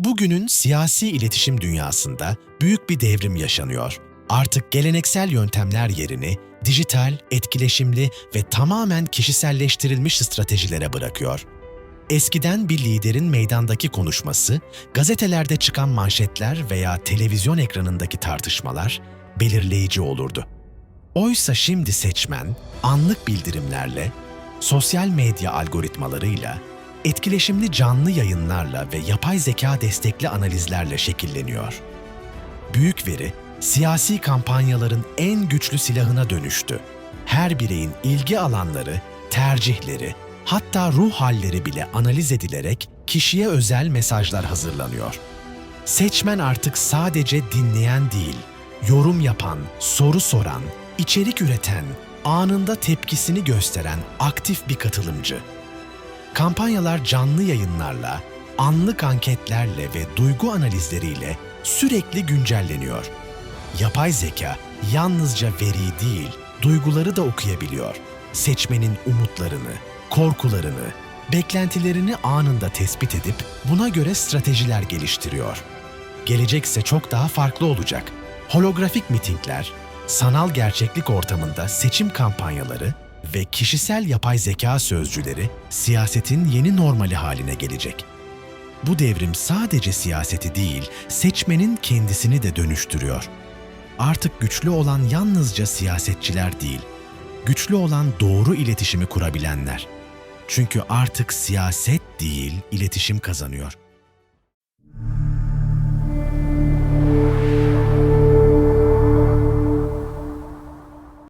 Bugünün siyasi iletişim dünyasında büyük bir devrim yaşanıyor. Artık geleneksel yöntemler yerini dijital, etkileşimli ve tamamen kişiselleştirilmiş stratejilere bırakıyor. Eskiden bir liderin meydandaki konuşması, gazetelerde çıkan manşetler veya televizyon ekranındaki tartışmalar belirleyici olurdu. Oysa şimdi seçmen anlık bildirimlerle, sosyal medya algoritmalarıyla, etkileşimli canlı yayınlarla ve yapay zeka destekli analizlerle şekilleniyor. Büyük veri, siyasi kampanyaların en güçlü silahına dönüştü. Her bireyin ilgi alanları, tercihleri, hatta ruh halleri bile analiz edilerek kişiye özel mesajlar hazırlanıyor. Seçmen artık sadece dinleyen değil, yorum yapan, soru soran, içerik üreten, anında tepkisini gösteren aktif bir katılımcı. Kampanyalar canlı yayınlarla, anlık anketlerle ve duygu analizleriyle sürekli güncelleniyor. Yapay zeka yalnızca veriyi değil, duyguları da okuyabiliyor. Seçmenin umutlarını, korkularını, beklentilerini anında tespit edip buna göre stratejiler geliştiriyor. Gelecek ise çok daha farklı olacak. Holografik mitingler, sanal gerçeklik ortamında seçim kampanyaları ve kişisel yapay zeka sözcüleri siyasetin yeni normali haline gelecek. Bu devrim sadece siyaseti değil, seçmenin kendisini de dönüştürüyor. Artık güçlü olan yalnızca siyasetçiler değil, güçlü olan doğru iletişimi kurabilenler. Çünkü artık siyaset değil, iletişim kazanıyor.